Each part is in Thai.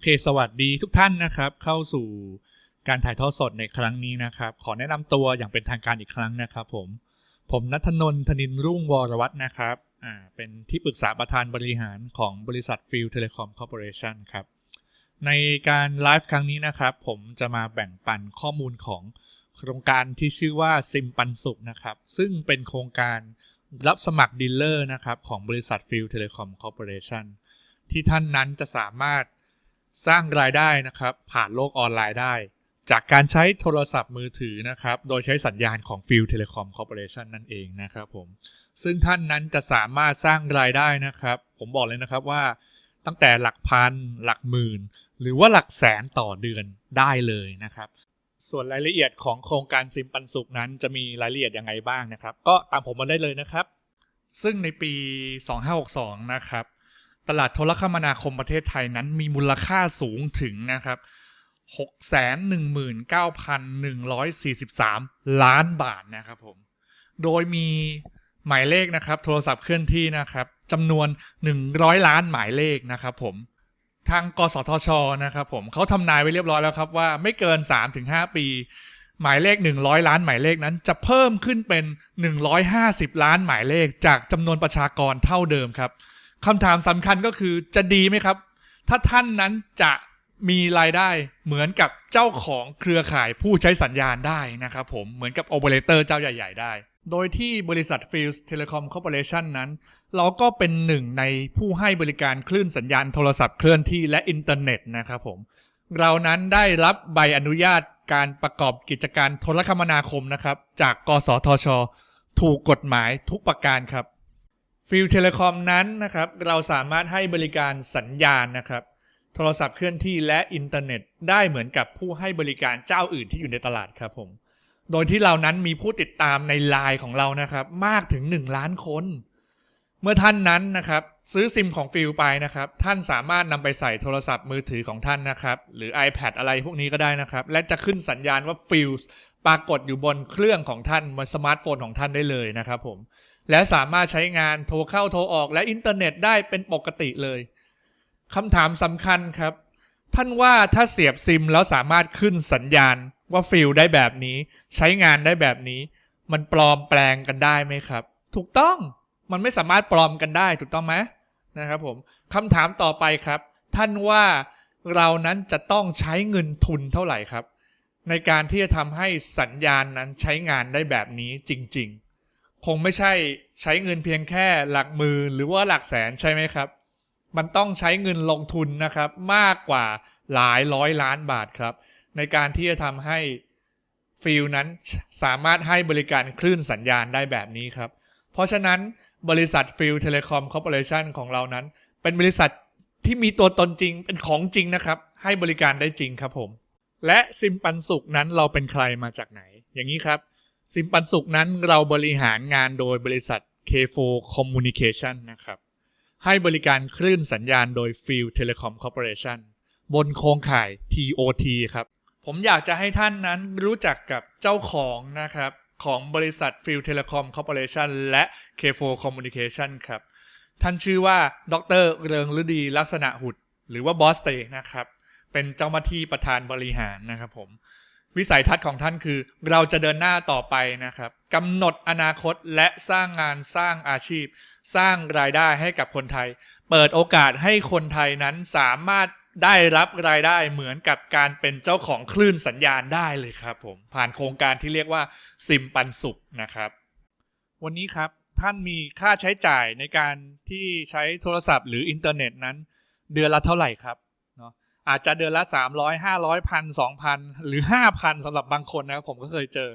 อเค สวัสดีทุกท่านนะครับ เข้าสู่การถ่ายทอดสดในครั้งนี้นะครับ ขอแนะนำตัวอย่างเป็นทางการอีกครั้งนะครับ ผม ผมนัทนนท์ธนินรุ่งวรวัฒนะครับ อ่า เป็นที่ปรึกษาประธานบริหารของบริษัทฟิลเทเลคอมคอร์ปอเรชันครับ ในการไลฟ์ครั้งนี้นะครับ ผมจะมาแบ่งปันข้อมูลของโครงการที่ชื่อว่าซิมปันสุขนะครับ ซึ่งเป็นโครงการรับสมัครดีลเลอร์นะครับของบริษัทฟิลเทเลคอมคอร์ปอเรชันที่ท่านนั้นจะสามารถ สร้างรายได้นะครับ ผ่านโลกออนไลน์ได้ จากการใช้โทรศัพท์มือถือนะครับ โดยใช้สัญญาณของฟิลเทเลคอมคอร์ปอเรชันนั่นเองนะครับผม ซึ่งท่านนั้นจะสามารถสร้างรายได้นะครับ ผมบอกเลยนะครับว่า ตั้งแต่หลักพัน หลักหมื่น หรือว่าหลักแสนต่อเดือนได้เลยนะครับ ส่วนรายละเอียดของโครงการซิมปันสุขนั้นจะมีรายละเอียดยังไงบ้างนะครับ ก็ตามผมมาได้เลยนะครับ ซึ่งในปี 2562 นะครับ ตลาดโทรคมนาคมประเทศไทยนั้นมีมูลค่าสูงถึงนะครับ 619,143 ล้านบาทนะครับผม โดยมีหมายเลขนะครับ โทรศัพท์เคลื่อนที่นะครับจำนวน 100 ล้านหมายเลขนะครับผม ทางกสทชนะครับผมเขาทำนายไว้เรียบร้อยแล้วครับว่าไม่เกิน 3-5 ปี หมายเลข 100 ล้านหมายเลขนั้นจะเพิ่มขึ้นเป็น 150 ล้านหมายเลข จากจำนวนประชากรเท่าเดิมครับ คำถามสำคัญก็คือจะดีไหมครับ ถ้าท่านนั้นจะมีรายได้เหมือนกับเจ้าของเครือข่ายผู้ใช้สัญญาณได้นะครับผมเหมือนกับโอเปอเรเตอร์เจ้าใหญ่ ๆ ได้ โดยที่บริษัท Fields Telecom Corporation นั้น เราก็เป็นหนึ่งในผู้ให้บริการคลื่นสัญญาณโทรศัพท์เคลื่อนที่และอินเทอร์เน็ตนะครับผมเรานั้นได้รับใบอนุญาตการประกอบกิจการโทรคมนาคมนะครับ จากกสทช ถูกกฎหมายทุกประการครับ ฟิลเทเลคอมนั้นนะครับ เราสามารถให้บริการสัญญาณนะครับ โทรศัพท์เคลื่อนที่และอินเทอร์เน็ตได้เหมือนกับผู้ให้บริการเจ้าอื่นที่อยู่ในตลาดครับผม โดยที่เรานั้นมีผู้ติดตามในไลน์ของเรานะครับ มากถึง 1 ล้านคน เมื่อท่านนั้นนะครับ ซื้อซิมของฟิลไปนะครับ ท่านสามารถนำไปใส่โทรศัพท์มือถือของท่านนะครับ หรือ iPad อะไรพวกนี้ก็ได้นะครับ และจะขึ้นสัญญาณว่าฟิลปรากฏอยู่บนเครื่องของท่านบนสมาร์ทโฟนของท่านได้เลยนะครับผม และสามารถใช้งานโทรเข้าโทรออกและอินเทอร์เน็ตได้เป็นปกติเลยคำถามสำคัญครับ ท่านว่าถ้าเสียบซิมแล้วสามารถขึ้นสัญญาณว่าฟิลได้แบบนี้ ใช้งานได้แบบนี้ มันปลอมแปลงกันได้ไหมครับ ถูกต้องมันไม่สามารถปลอมกันได้ถูกต้องไหมนะครับผมคำถามต่อไปครับ ท่านว่าเรานั้นจะต้องใช้เงินทุนเท่าไหร่ครับ ในการที่จะทำให้สัญญาณนั้นใช้งานได้แบบนี้จริง ๆ คงไม่ใช่ใช้เงินเพียงแค่หลักหมื่นหรือว่าหลักแสนใช่ไหมครับ มันต้องใช้เงินลงทุนนะครับ มากกว่าหลายร้อยล้านบาทครับ ในการที่จะทำให้ฟิลนั้นสามารถให้บริการคลื่นสัญญาณได้แบบนี้ครับ เพราะฉะนั้นบริษัทฟิลเทเลคอมคอร์ปอเรชันของเรานั้น เป็นบริษัทที่มีตัวตนจริงเป็นของจริงนะครับ ให้บริการได้จริงครับผม และซิมปันสุขนั้นเราเป็นใครมาจากไหน อย่างนี้ครับ ซิมปันสุขนั้นเราบริหารงานโดยบริษัท K4 Communication นะครับ ให้บริการคลื่นสัญญาณโดย Field Telecom Corporation บนโครงข่าย TOT ครับ ผมอยากจะให้ท่านนั้นรู้จักกับเจ้าของนะครับ ของบริษัท Field Telecom Corporation และ K4 Communication ครับ ท่านชื่อว่า ดร เริงฤดีลักษณะหุด หรือว่าบอสเตนะครับ เป็นเจ้าหน้าที่ประธานบริหารนะครับผม วิสัยทัศน์ของท่านคือ เราจะเดินหน้าต่อไปนะครับกำหนดอนาคตและสร้างงานสร้างอาชีพ สร้างรายได้ให้กับคนไทย เปิดโอกาสให้คนไทยนั้นสามารถได้รับรายได้เหมือนกับการเป็นเจ้าของคลื่นสัญญาณได้เลยครับผม ผ่านโครงการที่เรียกว่าซิมปันสุขนะครับ วันนี้ครับท่านมีค่าใช้จ่ายในการที่ใช้โทรศัพท์หรืออินเทอร์เน็ตนั้น เดือนละเท่าไหร่ครับ อาจจะเดือนละ300 500พันสองพันหรือ5,000สำหรับบางคนนะครับผมก็เคยเจอ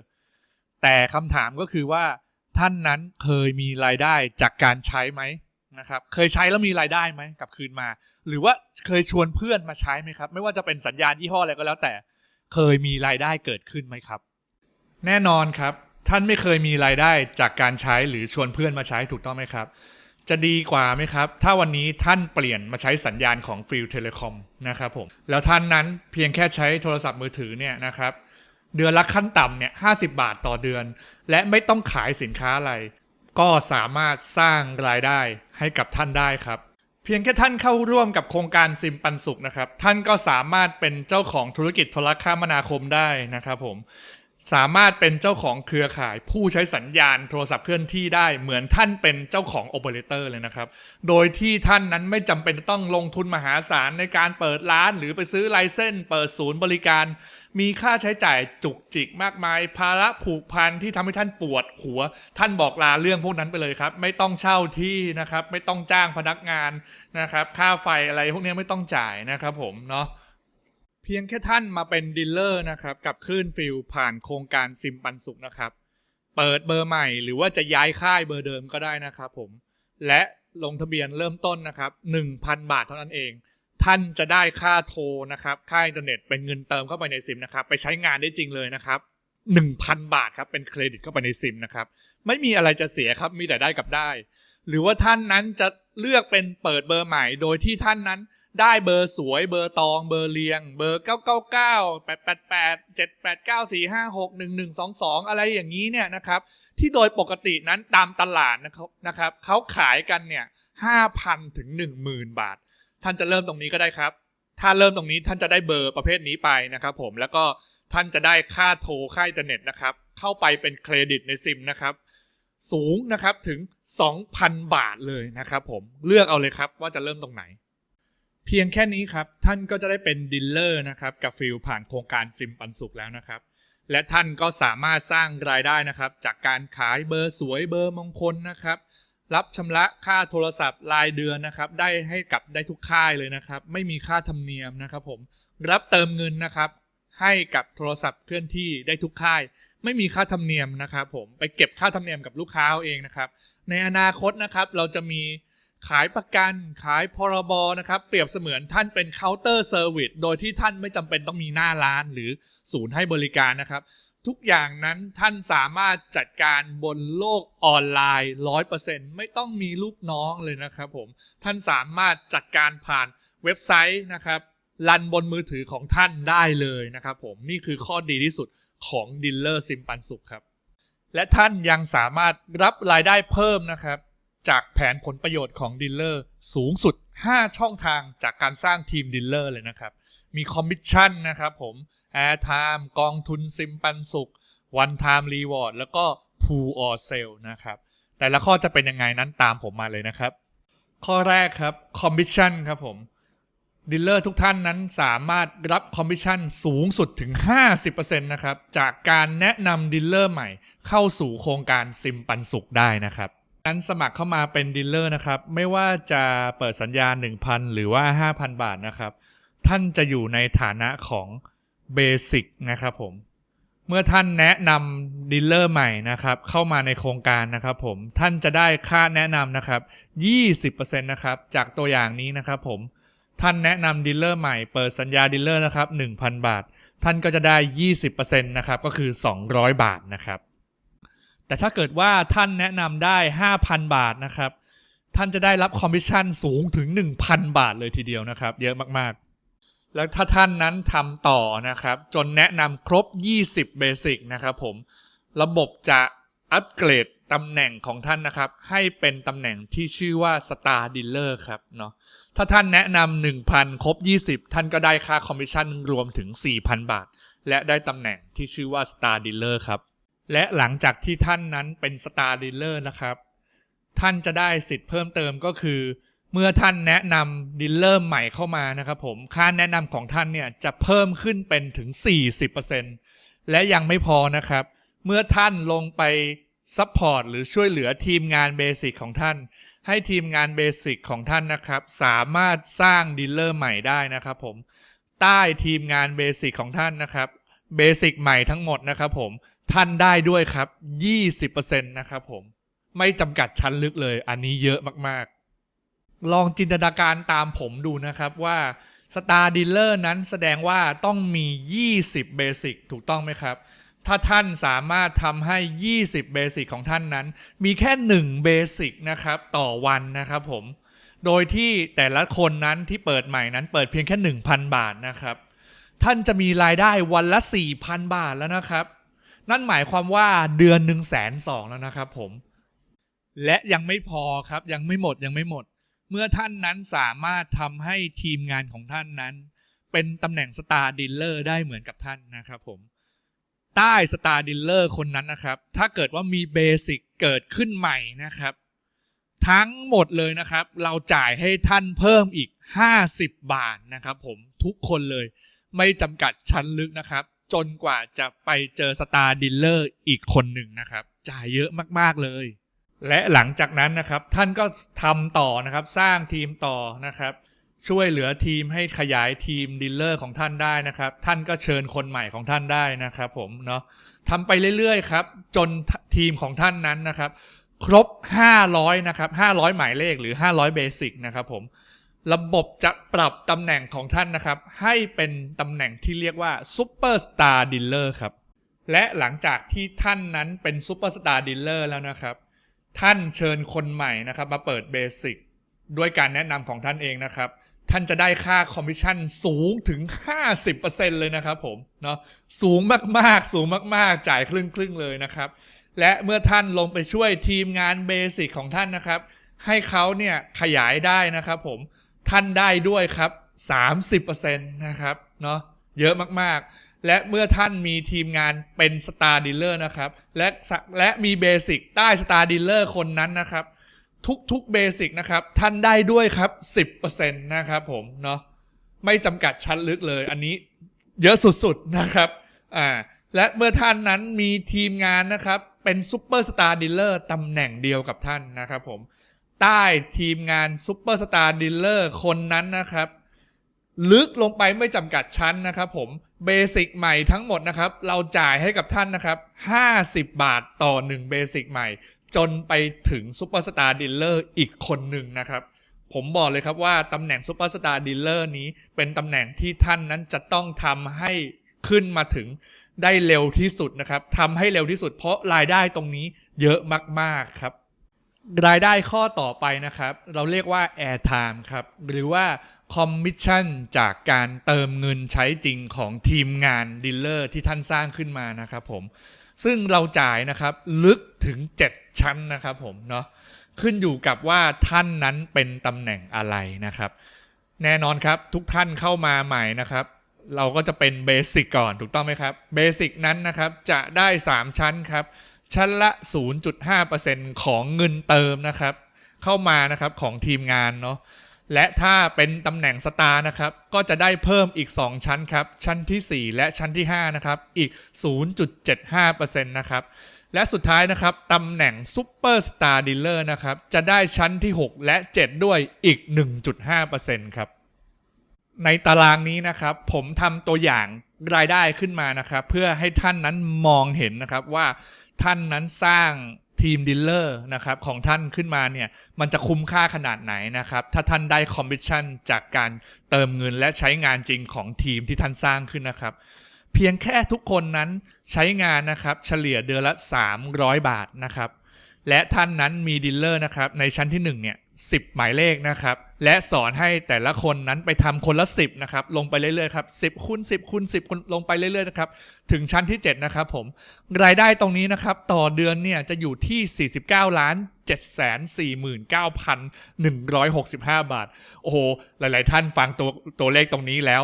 แต่คำถามก็คือว่าท่านนั้นเคยมีรายได้จากการใช้ไหมนะครับ เคยใช้แล้วมีรายได้ไหมกลับคืนมา หรือว่าเคยชวนเพื่อนมาใช้ไหมครับ ไม่ว่าจะเป็นสัญญาณยี่ห้ออะไรก็แล้วแต่ เคยมีรายได้เกิดขึ้นไหมครับ แน่นอนครับ ท่านไม่เคยมีรายได้จากการใช้หรือชวนเพื่อนมาใช้ถูกต้องไหมครับ จะดีกว่าไหมครับ ถ้าวันนี้ท่านเปลี่ยนมาใช้สัญญาณของฟิลเทเลคอมนะครับผม แล้วท่านนั้นเพียงแค่ใช้โทรศัพท์มือถือเนี่ยนะครับ เดือนละขั้นต่ำเนี่ยห้บาทต่อเดือน และไม่ต้องขายสินค้าอะไร ก็สามารถสร้างรายได้ให้กับท่านได้ครับ เพียงแค่ท่านเข้าร่วมกับโครงการซิมปันสุขนะครับ ท่านก็สามารถเป็นเจ้าของธุรกิจโทรคมนาคมได้นะครับผม สามารถเป็นเจ้าของเครือข่าย ผู้ใช้สัญญาณโทรศัพท์เคลื่อนที่ได้เหมือนท่านเป็นเจ้าของโอเปอเรเตอร์เลยนะครับ โดยที่ท่านนั้นไม่จำเป็นต้องลงทุนมหาศาลในการเปิดร้าน หรือไปซื้อไลเซนส์เปิดศูนย์บริการ มีค่าใช้จ่ายจุกจิกมากมาย ภาระผูกพันที่ทำให้ท่านปวดหัว ท่านบอกลาเรื่องพวกนั้นไปเลยครับ ไม่ต้องเช่าที่นะครับ ไม่ต้องจ้างพนักงานนะครับ ค่าไฟอะไรพวกนี้ไม่ต้องจ่ายนะครับผมเนาะ เพียงแค่ท่านมาเป็นดีลเลอร์นะครับกับคลื่นฟิลผ่านโครงการซิมปันสุขนะครับ เปิดเบอร์ใหม่หรือว่าจะย้ายค่ายเบอร์เดิมก็ได้นะครับผม และลงทะเบียนเริ่มต้นนะครับ 1,000 บาทเท่านั้นเอง ท่านจะได้ค่าโทรนะครับค่าอินเทอร์เน็ตเป็นเงินเติมเข้าไปในซิมนะครับไปใช้งานได้จริงเลยนะครับ1,000 บาทครับเป็นเครดิตเข้าไปในซิมนะครับไม่มีอะไรจะเสียครับมีแต่ได้กับได้ หรือว่าท่านนั้นจะเลือกเป็นเปิดเบอร์ใหม่ โดยที่ท่านนั้น ได้เบอร์สวยเบอร์ตองเบอร์เรียง เบอร์ 999 888 789 456 1122 อะไรอย่างนี้เนี่ยนะครับ ที่โดยปกตินั้นตามตลาดนะครับนะครับเขาขายกันเนี่ย5,000 ถึง 10,000 บาท ท่านจะเริ่มตรงนี้ก็ได้ครับ ถ้าเริ่มตรงนี้ท่านจะได้เบอร์ประเภทนี้ไปนะครับผมแล้วก็ท่านจะได้ค่าโทรค่าอินเทอร์เน็ตนะครับ เข้าไปเป็นเครดิตในซิมนะครับสูงนะครับถึง 2,000 บาทเลยนะครับผมเลือกเอาเลยครับว่าจะเริ่มตรงไหน เพียงแค่นี้ครับ ท่านก็จะได้เป็นดีลเลอร์นะครับกับฟิลผ่านโครงการซิมปันสุขแล้วนะครับ และท่านก็สามารถสร้างรายได้นะครับ จากการขายเบอร์สวยเบอร์มงคลนะครับ รับชำระค่าโทรศัพท์รายเดือนนะครับ ได้ให้กับได้ทุกค่ายเลยนะครับ ไม่มีค่าธรรมเนียมนะครับ ผมรับเติมเงินนะครับ ให้กับโทรศัพท์เคลื่อนที่ได้ทุกค่าย ไม่มีค่าธรรมเนียมนะครับ ผมไปเก็บค่าธรรมเนียมกับลูกค้าเอาเองนะครับ ในอนาคตนะครับเราจะมี ขายประกันขายพรบนะครับ เปรียบเสมือนท่านเป็นเคาน์เตอร์เซอร์วิสโดยที่ท่านไม่จำเป็นต้องมีหน้าร้านหรือศูนย์ให้บริการนะครับ ทุกอย่างนั้นท่านสามารถจัดการบนโลกออนไลน์ 100%ไม่ต้องมีลูกน้องเลยนะครับผม ท่านสามารถจัดการผ่านเว็บไซต์นะครับรันบนมือถือของท่านได้เลยนะครับผมนี่คือข้อดีที่สุดของดิลเลอร์ซิมปันสุขครับ และท่านยังสามารถรับรายได้เพิ่มนะครับ จากแผนผลประโยชน์ของดีลเลอร์สูงสุด 5 ช่องทางจากการสร้างทีมดีลเลอร์เลยนะครับ มีคอมมิชชั่นนะครับผม Airtime กองทุนซิมปันสุข One Time Reward แล้วก็ Pool or Sale นะครับแต่ละข้อจะเป็นยังไงนั้นตามผมมาเลยนะครับ ข้อแรกครับคอมมิชชั่นครับผมดีลเลอร์ทุกท่านนั้นสามารถรับคอมมิชชั่นสูงสุดถึง 50%นะครับ จากการแนะนำดีลเลอร์ใหม่เข้าสู่โครงการซิมปันสุขได้นะครับ การสมัครเข้ามาเป็นดีลเลอร์นะครับ ไม่ว่าจะเปิดสัญญา 1,000 หรือว่า 5,000 บาทนะครับ ท่านจะอยู่ในฐานะของเบสิกนะครับผม เมื่อท่านแนะนำดีลเลอร์ใหม่นะครับ เข้ามาในโครงการนะครับผม ท่านจะได้ค่าแนะนำนะครับ 20%นะครับ จากตัวอย่างนี้นะครับผม ท่านแนะนำดีลเลอร์ใหม่เปิดสัญญาดีลเลอร์นะครับ 1,000 บาท ท่านก็จะได้ 20%นะครับ ก็คือ 200 บาทนะครับ แต่ถ้าเกิดว่าท่านแนะนำได้ 5,000 บาทนะครับ ท่านจะได้รับคอมมิชชั่นสูงถึง 1,000 บาทเลยทีเดียวนะครับ เยอะมากๆ แล้วถ้าท่านนั้นทำต่อนะครับ จนแนะนำครบ 20 เบสิกนะครับผม ระบบจะอัปเกรดตำแหน่งของท่านนะครับ ให้เป็นตำแหน่งที่ชื่อว่า Star Dealer ครับเนาะถ้าท่านแนะนำ1,000 ครบ 20 ท่านก็ได้ค่าคอมมิชชั่นรวมถึง 4,000 บาท และได้ตำแหน่งที่ชื่อว่า Star Dealer ครับ และหลังจากที่ท่านนั้นเป็น Star Dealer นะครับ ท่านจะได้สิทธิ์เพิ่มเติมก็คือ เมื่อท่านแนะนำดีลเลอร์ใหม่เข้ามานะครับผมค่าแนะนำของท่านเนี่ยจะเพิ่มขึ้นเป็นถึง 40%และยังไม่พอนะครับ เมื่อท่านลงไปซัพพอร์ตหรือช่วยเหลือทีมงานเบสิกของท่าน ให้ทีมงานเบสิกของท่านนะครับ สามารถสร้างดีลเลอร์ใหม่ได้นะครับผมใต้ทีมงานเบสิกของท่านนะครับเบสิกใหม่ทั้งหมดนะครับผม ท่านได้ด้วยครับ 20%นะครับผม ไม่จำกัดชั้นลึกเลย อันนี้เยอะมากๆ ลองจินตนาการตามผมดูนะครับว่า Star Dealer นั้นแสดงว่าต้องมี 20 Basic ถูกต้องไหมครับ ถ้าท่านสามารถทำให้ 20 Basic ของท่านนั้น มีแค่1 Basic นะครับ ต่อวันนะครับผม โดยที่แต่ละคนนั้นที่เปิดใหม่นั้นเปิดเพียงแค่ 1,000 บาทนะครับ ท่านจะมีรายได้วันละ 4,000 บาทแล้วนะครับ นั่นหมายความว่าเดือนหนึ่งแสนสองแล้วนะครับผม และยังไม่พอครับยังไม่หมดยังไม่หมด เมื่อท่านนั้นสามารถทำให้ทีมงานของท่านนั้น เป็นตำแหน่งสตาร์ดีลเลอร์ได้เหมือนกับท่านนะครับผมใต้สตาร์ดีลเลอร์คนนั้นนะครับ ถ้าเกิดว่ามีเบสิกเกิดขึ้นใหม่นะครับ ทั้งหมดเลยนะครับ เราจ่ายให้ท่านเพิ่มอีก 50 บาทนะครับผมทุกคนเลยไม่จำกัดชั้นลึกนะครับ จนกว่าจะไปเจอสตาร์ดีลเลอร์อีกคนหนึ่งนะครับ จ่ายเยอะมาก ๆ เลย และหลังจากนั้นนะครับ ท่านก็ทำต่อนะครับ สร้างทีมต่อนะครับ ช่วยเหลือทีมให้ขยายทีมดีลเลอร์ของท่านได้นะครับ ท่านก็เชิญคนใหม่ของท่านได้นะครับ ผมเนาะทำไปเรื่อย ๆ ครับ จนทีมของท่านนั้นนะครับ ครบ 500 นะครับ 500 หมายเลขหรือ 500 เบสิกนะครับผม ระบบจะปรับตำแหน่งของท่านนะครับ ให้เป็นตำแหน่งที่เรียกว่าซูเปอร์สตาร์ดีลเลอร์ครับ และหลังจากที่ท่านนั้นเป็นซูเปอร์สตาร์ดีลเลอร์แล้วนะครับ ท่านเชิญคนใหม่นะครับมาเปิดเบสิกด้วยการแนะนำของท่านเองนะครับ ท่านจะได้ค่าคอมมิชชั่นสูงถึง 50%เลยนะครับผมเนาะสูงมากๆ สูงมากๆ จ่ายครึ่งครึ่งๆเลยนะครับ และเมื่อท่านลงไปช่วยทีมงานเบสิกของท่านนะครับ ให้เขาเนี่ยขยายได้นะครับผม ท่านได้ด้วยครับ 30%นะครับเนาะเยอะมากๆ และเมื่อท่านมีทีมงานเป็นสตาร์ดีลเลอร์นะครับ และสะและมีเบสิกใต้สตาร์ดีลเลอร์คนนั้นนะครับ ทุกๆเบสิกนะครับ ท่านได้ด้วยครับ 10%นะครับผมเนาะไม่จำกัดชั้นลึกเลย อันนี้เยอะสุดๆนะครับอ่าและเมื่อท่านนั้นมีทีมงานนะครับ เป็นซูเปอร์สตาร์ดีลเลอร์ตำแหน่งเดียวกับท่านนะครับผม ใต้ทีมงานซูเปอร์สตาร์ดีลเลอร์คนนั้นนะครับ ลึกลงไปไม่จำกัดชั้นนะครับผมเบสิกใหม่ทั้งหมดนะครับ เราจ่ายให้กับท่านนะครับ 50 บาทต่อ 1 เบสิกใหม่ จนไปถึงซูเปอร์สตาร์ดีลเลอร์อีกคนหนึ่งนะครับ ผมบอกเลยครับว่าตำแหน่งซูเปอร์สตาร์ดีลเลอร์นี้ เป็นตำแหน่งที่ท่านนั้นจะต้องทำให้ขึ้นมาถึงได้เร็วที่สุดนะครับทำให้เร็วที่สุดเพราะรายได้ตรงนี้เยอะมากๆครับ รายได้ข้อต่อไปนะครับ เราเรียกว่า airtime ครับ หรือว่า commission จากการเติมเงินใช้จริงของทีมงานดีลเลอร์ที่ท่านสร้างขึ้นมานะครับผม ซึ่งเราจ่ายนะครับลึกถึง 7 ชั้นนะครับผมเนาะขึ้นอยู่กับว่าท่านนั้นเป็นตำแหน่งอะไรนะครับ แน่นอนครับทุกท่านเข้ามาใหม่นะครับ เราก็จะเป็นเบสิกก่อนถูกต้องไหมครับเบสิกนั้นนะครับจะได้ 3 ชั้นครับ ชั้นละ 0.5%ของเงินเติมนะครับ เข้ามานะครับของทีมงานเนาะและถ้าเป็นตำแหน่งสตาร์นะครับ ก็จะได้เพิ่มอีก 2 ชั้นครับ ชั้นทีสี่ 4 และชั้นที่ 5 นะครับ อีก 0.75%นะครับ และสุดท้ายนะครับตำแหน่งซูเปอร์สตาร์ดีลเลอร์นะครับ จะได้ชั้นที่ 6 และ 7 ด้วยอีก 1.5%ครับ ในตารางนี้นะครับ ผมทำตัวอย่างรายได้ขึ้นมานะครับ เพื่อให้ท่านนั้นมองเห็นนะครับว่า ท่านนั้นสร้างทีมดีลเลอร์นะครับของท่านขึ้นมาเนี่ยมันจะคุ้มค่าขนาดไหนนะครับ ถ้าท่านได้คอมมิชชั่นจากการเติมเงินและใช้งานจริงของทีมที่ท่านสร้างขึ้นนะครับ เพียงแค่ทุกคนนั้นใช้งานนะครับเฉลี่ยเดือนละ 300 บาทนะครับและท่านนั้นมีดีลเลอร์นะครับในชั้นที่1เนี่ย 10 หมายเลขนะครับ และสอนให้แต่ละคนนั้นไปทำคนละ 10นะครับลงไปเรื่อยๆครับ10คูณ10คูณ10คูณลงไปเรื่อยๆนะครับถึงชั้นที่ 7 นะครับผมรายได้ตรงนี้นะครับต่อเดือนเนี่ยจะอยู่ที่ 49 ล้าน 749,165 บาท โอ้โห หลายๆ ท่านฟังตัวตัวเลขตรงนี้แล้ว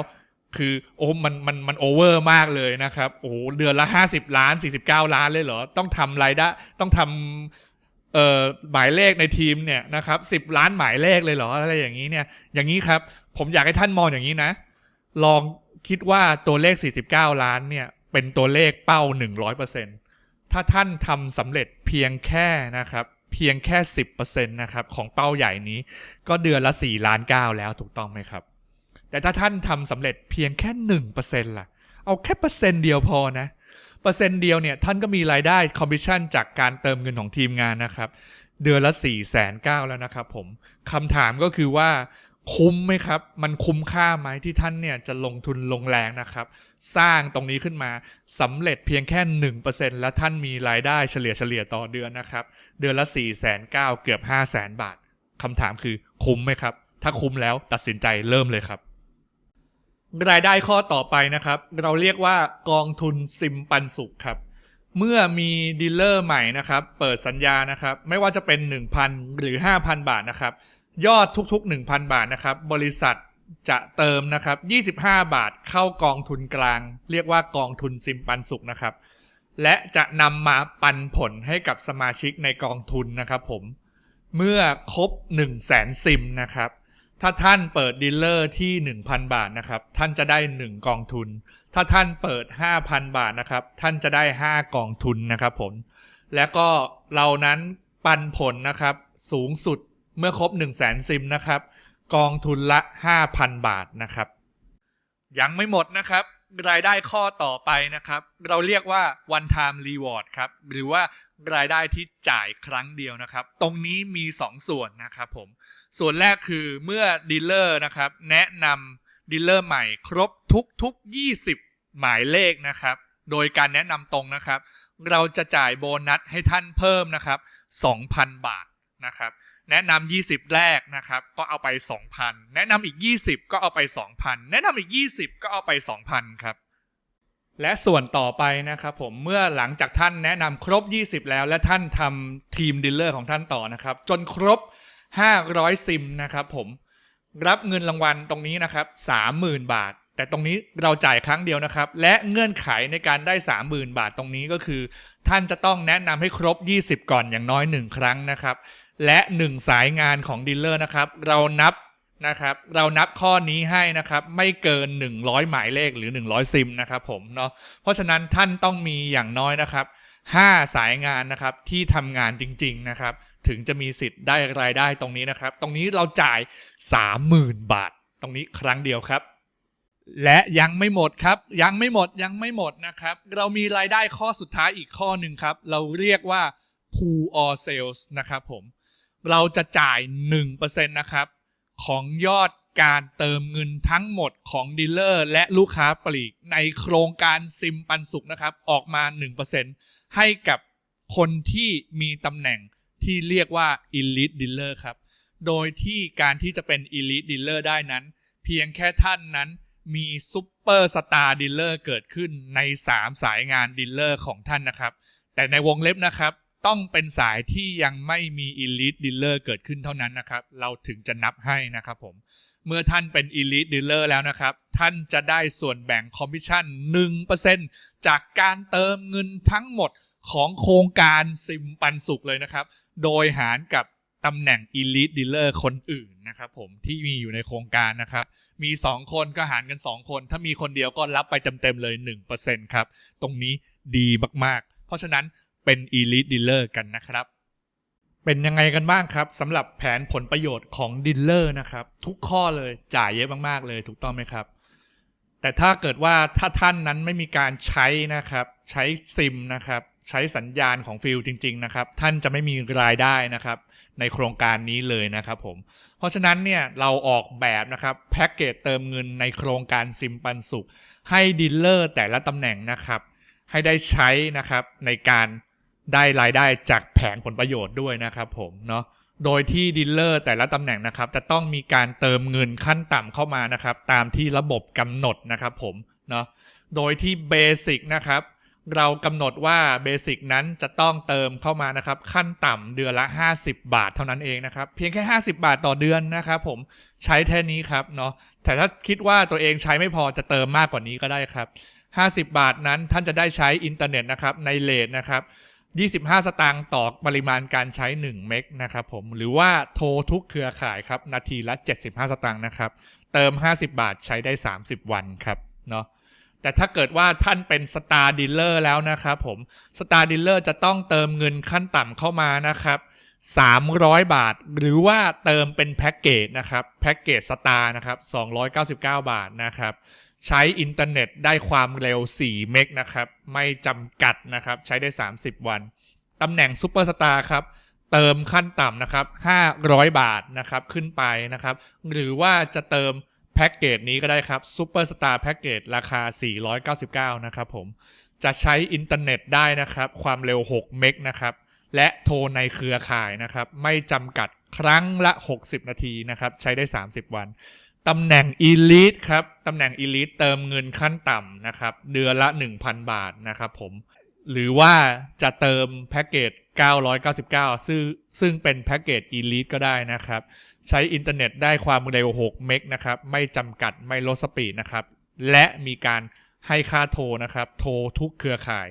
คือโอ้มันมันมันโอเวอร์มากเลยนะครับ โอ้เดือนละ 50 ล้าน 49 ล้านเลยเหรอ ต้องทำรายได้ต้องทำ เอ่อหมายเลขในทีมเนี่ยนะครับ10ล้านหมายเลขเลยเหรออะไรอย่างนี้เนี่ย อย่างนี้ครับ ผมอยากให้ท่านมองอย่างนี้นะ ลองคิดว่าตัวเลข 49 ล้านเนี่ย เป็นตัวเลขเป้า 100%ถ้าท่านทำสำเร็จเพียงแค่นะครับ เพียงแค่ 10%นะครับของเป้าใหญ่นี้ ก็เดือนละ 4 ล้าน 9 แล้วถูกต้องไหมครับ แต่ถ้าท่านทำสำเร็จเพียงแค่หนึ่งเปอร์เซ็นต์ล่ะ เอาแค่เปอร์เซ็นต์เดียวพอนะเปอร์เซ็นต์เดียวเนี่ยท่านก็มีรายได้คอมมิชชั่นจากการเติมเงินของทีมงานนะครับ เดือนละ4ี่แสนเก้าแล้วนะครับผมคำถามก็คือว่าคุ้มไหมครับ มันคุ้มค่าไหมที่ท่านเนี่ยจะลงทุนลงแรงนะครับ สร้างตรงนี้ขึ้นมาสำเร็จเพียงแค่หนึ่งเปอร์เซ็นและท่านมีรายได้เฉลี่ยเฉลี่ยต่อเดือนนะครับ เดือนละ4ี่แสนเก้าเกือบ 5 0 0แสนบาทคำถามคือคุ้มไหมครับ ถ้าคุ้มแล้วตัดสินใจเริ่มเลยครับ รายได้ข้อต่อไปนะครับ เราเรียกว่ากองทุนซิมปันสุขครับ เมื่อมีดีลเลอร์ใหม่นะครับ เปิดสัญญานะครับ ไม่ว่าจะเป็น 1,000 หรือ 5,000 บาทนะครับ ยอดทุกๆ 1,000 บาทนะครับ บริษัทจะเติมนะครับ 25 บาทเข้ากองทุนกลาง เรียกว่ากองทุนซิมปันสุขนะครับ และจะนำมาปันผลให้กับสมาชิกในกองทุนนะครับ ผม เมื่อครบ 1 0 0 0 0แสนซิมนะครับ ถ้าท่านเปิดดีลเลอร์ที่ 1,000 บาทนะครับ ท่านจะได้ 1 กองทุน ถ้าท่านเปิด 5,000 บาทนะครับ ท่านจะได้ 5 กองทุนนะครับผม และก็เรานั้นปันผลนะครับ สูงสุดเมื่อครบ 1 0 0 0 0แสนซิมนะครับ กองทุนละ 5,000 บาทนะครับ ยังไม่หมดนะครับ รายได้ข้อต่อไปนะครับ เราเรียกว่า one time reward ครับ หรือว่ารายได้ที่จ่ายครั้งเดียวนะครับ ตรงนี้มี 2 ส่วนนะครับผม ส่วนแรกคือเมื่อดีลเลอร์นะครับ แนะนำดีลเลอร์ใหม่ครบทุกทุก20 หมายเลขนะครับ โดยการแนะนำตรงนะครับ เราจะจ่ายโบนัสให้ท่านเพิ่มนะครับ 2,000 บาทนะครับ แนะนำ20 แรกนะครับ ก็เอาไป 2,000 แนะนำอีก 20 ก็เอาไป 2,000 แนะนำอีก 20 ก็เอาไป 2,000 ครับ และส่วนต่อไปนะครับผมเมื่อหลังจากท่านแนะนำครบ 20 แล้ว และท่านทำทีมดีลเลอร์ของท่านต่อนะครับ จนครบ 500 ซิมนะครับผมรับเงินรางวัลตรงนี้นะครับ 30,000 บาท แต่ตรงนี้เราจ่ายครั้งเดียวนะครับ และเงื่อนไขในการได้ 30,000 บาทตรงนี้ก็คือ ท่านจะต้องแนะนำให้ครบ 20 ก่อนอย่างน้อย 1 ครั้งนะครับ และ 1 สายงานของดีลเลอร์นะครับ เรานับนะครับ เรานับข้อนี้ให้นะครับ ไม่เกิน 100 หมายเลขหรือ 100 ซิมนะครับผมเนาะเพราะฉะนั้นท่านต้องมีอย่างน้อยนะครับ 5 สายงานนะครับที่ทำงานจริง ๆ นะครับ ถึงจะมีสิทธิ์ได้รายได้ตรงนี้นะครับ ตรงนี้เราจ่าย 30,000 บาท ตรงนี้ครั้งเดียวครับและยังไม่หมดครับ ยังไม่หมดยังไม่หมดนะครับ เรามีรายได้ข้อสุดท้ายอีกข้อหนึ่งครับ เราเรียกว่า pool or sales นะครับผม เราจะจ่าย 1%นะครับ ของยอดการเติมเงินทั้งหมดของดีลเลอร์และลูกค้าปลีก ในโครงการซิมปันสุขนะครับ ออกมา 1%ให้กับคนที่มีตำแหน่งที่เรียกว่า Elite Dealer ครับ โดยที่การที่จะเป็น Elite Dealer ได้นั้น เพียงแค่ท่านนั้นมีซุปเปอร์สตาร์ดีลเลอร์เกิดขึ้นใน 3 สายงานดีลเลอร์ของท่านนะครับ แต่ในวงเล็บนะครับ ต้องเป็นสายที่ยังไม่มี Elite Dealer เกิดขึ้นเท่านั้นนะครับ เราถึงจะนับให้นะครับผม เมื่อท่านเป็น Elite Dealer แล้วนะครับ ท่านจะได้ส่วนแบ่งคอมมิชชั่น 1%จากการเติมเงินทั้งหมดของโครงการซิมปันสุขเลยนะครับ โดยหารกับตำแหน่ง Elite Dealer คนอื่นนะครับผมที่มีอยู่ในโครงการนะครับ มี 2 คนก็หารกัน 2 คน ถ้ามีคนเดียวก็รับไปเต็มๆเลย 1%ครับ ตรงนี้ดีมากๆ เพราะฉะนั้น เป็น Elite Dealer กันนะครับ เป็นยังไงกันบ้างครับสำหรับแผนผลประโยชน์ของดีลเลอร์นะครับ ทุกข้อเลยจ่ายเยอะมากๆเลยถูกต้องไหมครับ แต่ถ้าเกิดว่าถ้าท่านนั้นไม่มีการใช้นะครับ ใช้ซิมนะครับใช้สัญญาณของฟิลจริง ๆ นะครับ ท่านจะไม่มีรายได้นะครับ ในโครงการนี้เลยนะครับผม เพราะฉะนั้นเนี่ยเราออกแบบนะครับแพ็กเกจเติมเงินในโครงการซิมปันสุข ให้ดีลเลอร์แต่ละตำแหน่งนะครับ ให้ได้ใช้นะครับในการ ได้รายได้จากแผงผลประโยชน์ด้วยนะครับผมเนาะโดยที่ดีลเลอร์แต่ละตำแหน่งนะครับ จะต้องมีการเติมเงินขั้นต่ำเข้ามานะครับ ตามที่ระบบกำหนดนะครับผมเนาะโดยที่เบสิกนะครับเรากำหนดว่าเบสิกนั้นจะต้องเติมเข้ามานะครับ ขั้นต่ำเดือนละ 50 บาทเท่านั้นเองนะครับ เพียงแค่ 50 บาทต่อเดือนนะครับผมใช้แค่นี้ครับเนาะแต่ถ้าคิดว่าตัวเองใช้ไม่พอจะเติมมากกว่านี้ก็ได้ครับ 50 บาทนั้นท่านจะได้ใช้อินเทอร์เน็ตนะครับในเลทนะครับ 25 สตางค์ต่อปริมาณการใช้ 1 เมกนะครับผมหรือว่าโทรทุกเครือข่ายครับ นาทีละ 75 สตางค์นะครับ เติม 50 บาทใช้ได้ 30 วันครับเนาะแต่ถ้าเกิดว่าท่านเป็นสตาร์ดีลเลอร์แล้วนะครับผมสตาร์ดีลเลอร์จะต้องเติมเงินขั้นต่ำเข้ามานะครับ 300 บาท หรือว่าเติมเป็นแพ็กเกจนะครับแพ็กเกจสตาร์นะครับ299 บาทนะครับ ใช้อินเทอร์เน็ตได้ความเร็ว 4 เมกนะครับ ไม่จำกัดนะครับ ใช้ได้ 30 วัน ตำแหน่งซูเปอร์สตาร์ครับ เติมขั้นต่ำนะครับ 500 บาทนะครับ ขึ้นไปนะครับ หรือว่าจะเติมแพ็กเกจนี้ก็ได้ครับซูเปอร์สตาร์แพ็กเกจราคา 499 นะครับผม จะใช้อินเทอร์เน็ตได้นะครับ ความเร็ว 6 เมกนะครับ และโทรในเครือข่ายนะครับ ไม่จำกัดครั้งละ 60 นาทีนะครับ ใช้ได้ 30 วัน ตำแหน่ง Elite ครับ ตำแหน่ง Elite เติมเงินขั้นต่ำนะครับ เดือนละ 1,000 บาทนะครับผม หรือว่าจะเติมแพ็กเกจ 999 ซึ่งซึ่งเป็นแพ็กเกจ Elite ก็ได้นะครับ ใช้อินเทอร์เน็ตได้ความเร็ว 6 เมกนะครับ ไม่จำกัดไม่ลดสปีดนะครับ และมีการให้ค่าโทรนะครับ โทรทุกเครือข่าย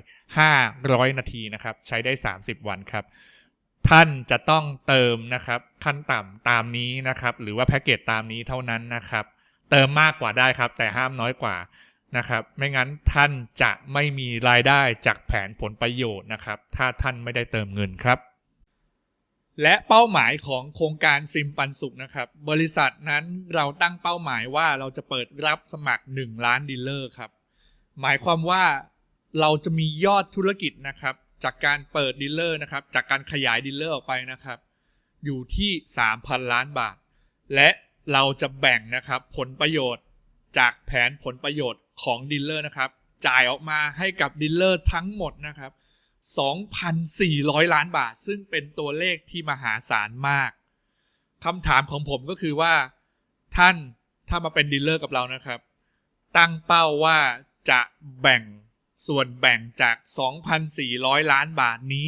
500 นาทีนะครับ ใช้ได้ 30 วันครับ ท่านจะต้องเติมนะครับขั้นต่ำตามนี้นะครับ หรือว่าแพ็กเกจตามนี้เท่านั้นนะครับ เติมมากกว่าได้ครับ แต่ห้ามน้อยกว่านะครับ ไม่งั้นท่านจะไม่มีรายได้จากแผนผลประโยชน์นะครับ ถ้าท่านไม่ได้เติมเงินครับ และเป้าหมายของโครงการซิมปันสุขนะครับ บริษัทนั้นเราตั้งเป้าหมายว่าเราจะเปิดรับสมัคร 1 ล้านดีลเลอร์ครับ หมายความว่าเราจะมียอดธุรกิจนะครับ จากการเปิดดีลเลอร์นะครับ จากการขยายดีลเลอร์ออกไปนะครับ อยู่ที่ 3,000 ล้านบาท และเราจะแบ่งนะครับผลประโยชน์จากแผนผลประโยชน์ของดีลเลอร์นะครับ จ่ายออกมาให้กับดีลเลอร์ทั้งหมดนะครับ 2,400 ล้านบาท ซึ่งเป็นตัวเลขที่มหาศาลมากคำถามของผมก็คือว่า ท่านถ้ามาเป็นดีลเลอร์กับเรานะครับ ตั้งเป้าว่าจะแบ่ง ส่วนแบ่งจาก 2,400 ล้านบาทนี้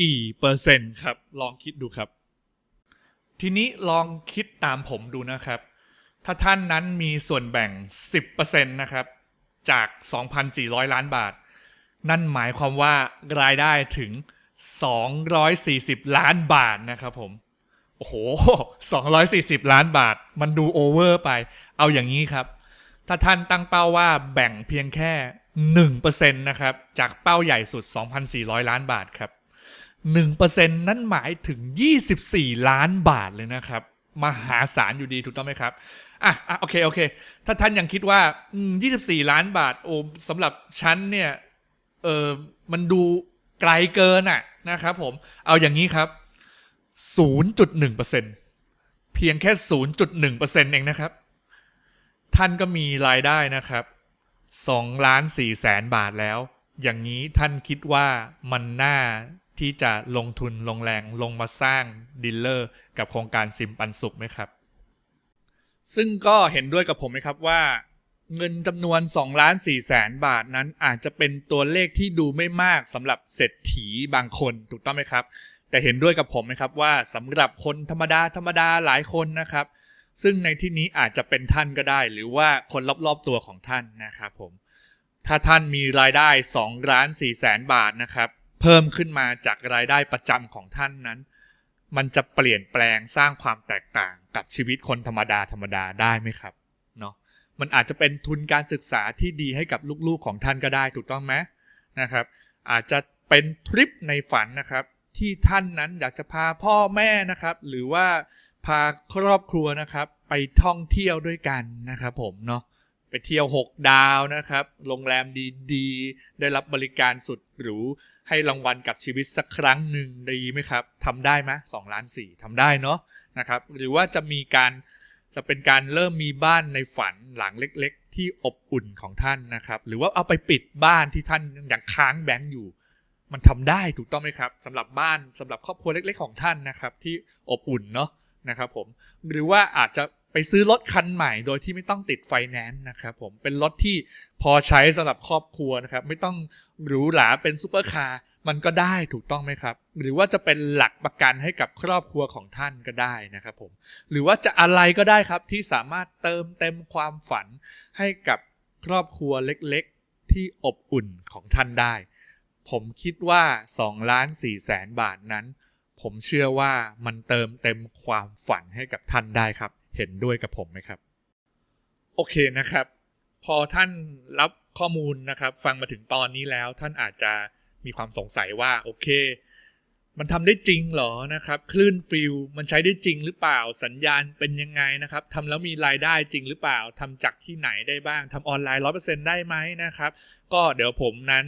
กี่เปอร์เซ็นต์ครับ ลองคิดดูครับ ทีนี้ลองคิดตามผมดูนะครับ ถ้าท่านนั้นมีส่วนแบ่ง 10%นะครับ จาก 2,400 ล้านบาท นั่นหมายความว่ารายได้ถึง 240 ล้านบาทนะครับผมโอ้โห 240 ล้านบาท มันดูโอเวอร์ไป เอาอย่างนี้ครับ ถ้าท่านตั้งเป้าว่าแบ่งเพียงแค่ 1%นะครับ จากเป้าใหญ่สุด 2,400 ล้านบาทครับ 1%นั่นหมายถึง 24 ล้านบาทเลยนะครับ มหาศาลอยู่ดีถูกต้องไหมครับอะอะโอเค โอเค ถ้าท่านยังคิดว่าอืม24 ล้านบาท โอ้สำหรับฉันเนี่ย เออมันดูไกลเกินอะนะครับผม เอาอย่างนี้ครับ 0.1%เพียงแค่ 0.1%เองนะครับ ท่านก็มีรายได้นะครับ 2ล้าน4แสนบาทแล้ว อย่างนี้ท่านคิดว่ามันน่าที่จะลงทุนลงแรงลงมาสร้างดีลเลอร์กับโครงการซิมปันสุขไหมครับ ซึ่งก็เห็นด้วยกับผมไหมครับว่า เงินจำนวน2ล้าน4แสนบาทนั้นอาจจะเป็นตัวเลขที่ดูไม่มากสำหรับเศรษฐีบางคนถูกต้องไหมครับ แต่เห็นด้วยกับผมไหมครับว่าสำหรับคนธรรมดาธรรมดาหลายคนนะครับ ซึ่งในที่นี้อาจจะเป็นท่านก็ได้ หรือว่าคนรอบๆตัวของท่านนะครับผม ถ้าท่านมีรายได้2ล้าน4แสนบาทนะครับ เพิ่มขึ้นมาจากรายได้ประจำของท่านนั้น มันจะเปลี่ยนแปลงสร้างความแตกต่างกับชีวิตคนธรรมดาธรรมดาได้ไหมครับเนาะมันอาจจะเป็นทุนการศึกษาที่ดีให้กับลูกๆของท่านก็ได้ถูกต้องไหมนะครับ อาจจะเป็นทริปในฝันนะครับที่ท่านนั้นอยากจะพาพ่อแม่นะครับ หรือว่า พาครอบครัวนะครับ ไปท่องเที่ยวด้วยกันนะครับผมเนาะไปเที่ยว 6 ดาวนะครับ โรงแรมดีๆ ได้รับบริการสุดหรูให้รางวัลกับชีวิตสักครั้งหนึ่งดีไหมครับทำได้ไหมสองล้านสี่ทำได้เนาะนะครับ หรือว่าจะมีการจะเป็นการเริ่มมีบ้านในฝันหลังเล็กๆ ที่อบอุ่นของท่านนะครับ หรือว่าเอาไปปิดบ้านที่ท่านยังค้างแบงก์อยู่ มันทำได้ถูกต้องไหมครับสำหรับบ้านสำหรับครอบครัวเล็ก ๆ ของท่านนะครับ ที่อบอุ่นเนาะ นะครับผมหรือว่าอาจจะไปซื้อรถคันใหม่โดยที่ไม่ต้องติดไฟแนนซ์นะครับผมเป็นรถที่พอใช้สำหรับครอบครัวนะครับ ไม่ต้องหรูหราเป็นซูเปอร์คาร์มันก็ได้ถูกต้องไหมครับ หรือว่าจะเป็นหลักประกันให้กับครอบครัวของท่านก็ได้นะครับผมหรือว่าจะอะไรก็ได้ครับที่สามารถเติมเต็มความฝันให้กับครอบครัวเล็กๆ ที่อบอุ่นของท่านได้ ผมคิดว่า2ล้าน4แสนบาทนั้น ผมเชื่อว่ามันเติมเต็มความฝันให้กับท่านได้ครับ เห็นด้วยกับผมไหมครับ โอเคนะครับ พอท่านรับข้อมูลนะครับ ฟังมาถึงตอนนี้แล้วท่านอาจจะมีความสงสัยว่าโอเค มันทำได้จริงเหรอนะครับ คลื่นฟิลมันใช้ได้จริงหรือเปล่าสัญญาณเป็นยังไงนะครับทำแล้วมีรายได้จริงหรือเปล่าทำจากที่ไหนได้บ้างทำออนไลน์ร้อเปอร์เซ็นได้ไหมนะครับ ก็เดี๋ยวผมนั้น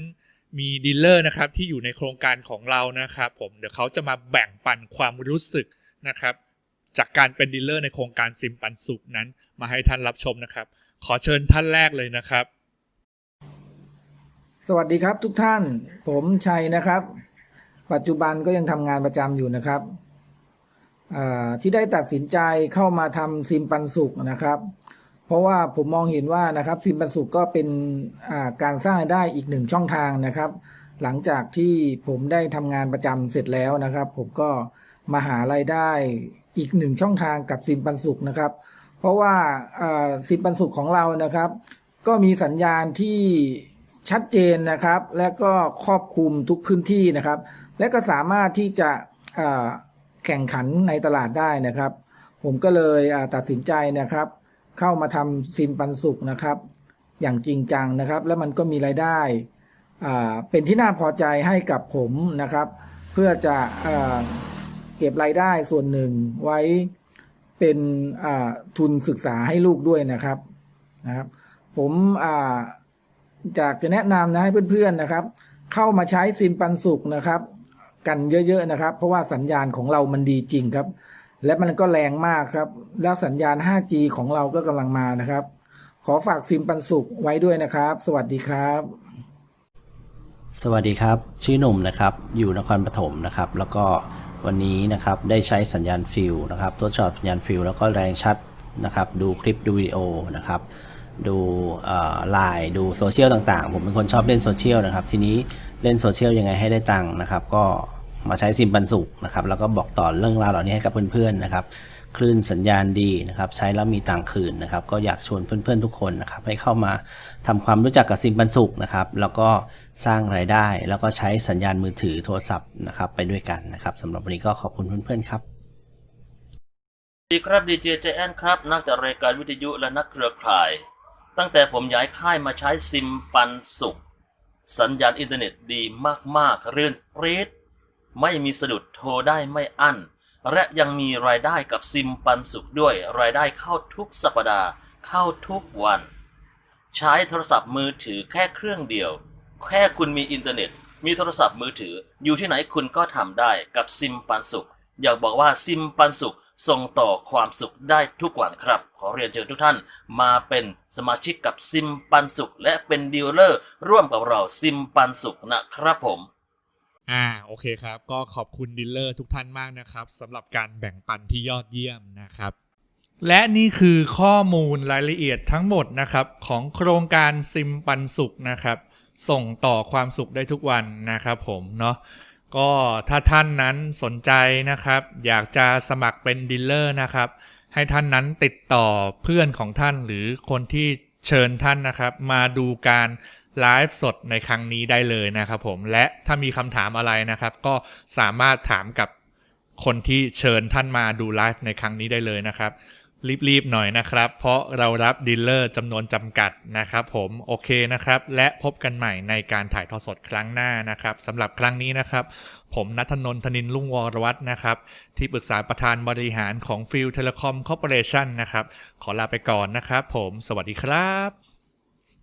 มีดีลเลอร์นะครับที่อยู่ในโครงการของเรานะครับผมเดี๋ยวเขาจะมาแบ่งปันความรู้สึกนะครับจากการเป็นดีลเลอร์ในโครงการซิมปันสุขนั้น มาให้ท่านรับชมนะครับ ขอเชิญท่านแรกเลยนะครับ สวัสดีครับทุกท่าน ผมชัยนะครับ ปัจจุบันก็ยังทำงานประจำอยู่นะครับที่ได้ตัดสินใจเข้ามาทำซิมปันสุขนะครับ เพราะว่าผมมองเห็นว่านะครับซิมปันสุขก็เป็นการสร้างรายได้อีกหนึ่งช่องทางนะครับ หลังจากที่ผมได้ทำงานประจำเสร็จแล้วนะครับ ผมก็มาหารายได้อีกหนึ่งช่องทางกับซิมปันสุขนะครับ เพราะว่าซิมปันสุขของเรานะครับ ก็มีสัญญาณที่ชัดเจนนะครับ และก็ครอบคลุมทุกพื้นที่นะครับ และก็สามารถที่จะแข่งขันในตลาดได้นะครับ ผมก็เลยตัดสินใจนะครับ เข้ามาทำซิมปันสุขนะครับ อย่างจริงจังนะครับ แล้วมันก็มีรายได้เป็นที่น่าพอใจให้กับผมนะครับ เพื่อจะอ่าเก็บรายได้ส่วนหนึ่งไว้เป็นทุนศึกษาให้ลูกด้วยนะครับนะครับ ผมจากจะแนะนำนะให้เพื่อนๆนะครับ เข้ามาใช้ซิมปันสุขนะครับ กันเยอะๆนะครับ เพราะว่าสัญญาณของเรามันดีจริงครับ และมันก็แรงมากครับ แล้วสัญญาณ 5G ของเราก็กำลังมานะครับ ขอฝากซิมปันสุขไว้ด้วยนะครับ สวัสดีครับ สวัสดีครับ ชื่อหนุ่มนะครับ อยู่นครปฐมนะครับ แล้วก็วันนี้นะครับได้ใช้สัญญาณฟิลนะครับทดสอบสัญญาณฟิลแล้วก็แรงชัดนะครับ ดูคลิปดูวิดีโอนะครับ ดูไลน์ดูโซเชียลต่างๆ ผมเป็นคนชอบเล่นโซเชียลนะครับ ทีนี้เล่นโซเชียลยังไงให้ได้ตังค์นะครับ ก็ มาใช้ซิมปันสุกนะครับแล้วก็บอกต่อเรื่องราวเหล่านี้ให้กับเพื่อนๆนะครับคลื่นสัญญาณดีนะครับใช้แล้วมีตังคืนนะครับก็อยากชวนเพื่อนๆทุกคนนะครับให้เข้ามาทำความรู้จักกับซิมปันสุกนะครับแล้วก็สร้างรายได้ แล้วก็ใช้สัญญาณมือถือโทรศัพท์นะครับไปด้วยกันนะครับสำหรับวันนี้ก็ขอบคุณเพื่อนๆครับสวัสดีครับดีเจเจแอนครับนักจัดรายการวิทยุและนักเครือข่าย ตั้งแต่ผมย้ายค่ายมาใช้ซิมปันสุขสัญญาณอินเทอร์เน็ตดีมากๆ เรื่อนปรีด ไม่มีสะดุดโทรได้ไม่อั้น และยังมีรายได้กับซิมปันสุขด้วยรายได้เข้าทุกสัปดาห์เข้าทุกวัน ใช้โทรศัพท์มือถือแค่เครื่องเดียว แค่คุณมีอินเทอร์เน็ต มีโทรศัพท์มือถือ อยู่ที่ไหนคุณก็ทำได้กับซิมปันสุข อยากบอกว่าซิมปันสุขส่งต่อความสุขได้ทุกวันครับ ขอเรียนเชิญทุกท่านมาเป็นสมาชิกกับซิมปันสุข และเป็นดีลเลอร์ร่วมกับเราซิมปันสุขนะครับผม อ่าโอเคครับ ก็ขอบคุณดีลเลอร์ทุกท่านมากนะครับสำหรับการแบ่งปันที่ยอดเยี่ยมนะครับ และนี่คือข้อมูลรายละเอียดทั้งหมดนะครับ ของโครงการซิมปันสุขนะครับ ส่งต่อความสุขได้ทุกวันนะครับผมเนาะก็ถ้าท่านนั้นสนใจนะครับ อยากจะสมัครเป็นดีลเลอร์นะครับ ให้ท่านนั้นติดต่อเพื่อนของท่านหรือคนที่เชิญท่านนะครับ มาดูการ ไลฟ์สดในครั้งนี้ได้เลยนะครับผมและถ้ามีคำถามอะไรนะครับ ก็สามารถถามกับคนที่เชิญท่านมาดูไลฟ์ในครั้งนี้ได้เลยนะครับ รีบๆหน่อยนะครับ เพราะเรารับดีลเลอร์จำนวนจำกัดนะครับผมโอเคนะครับ และพบกันใหม่ในการถ่ายทอดสดครั้งหน้านะครับสำหรับครั้งนี้นะครับ ผมนัทนนทนินรุ่งวรวัฒนะครับ ที่ปรึกษาประธานบริหารของฟิลเทเลคอมคอร์ปอเรชันนะครับ ขอลาไปก่อนนะครับ ผม สวัสดีครับ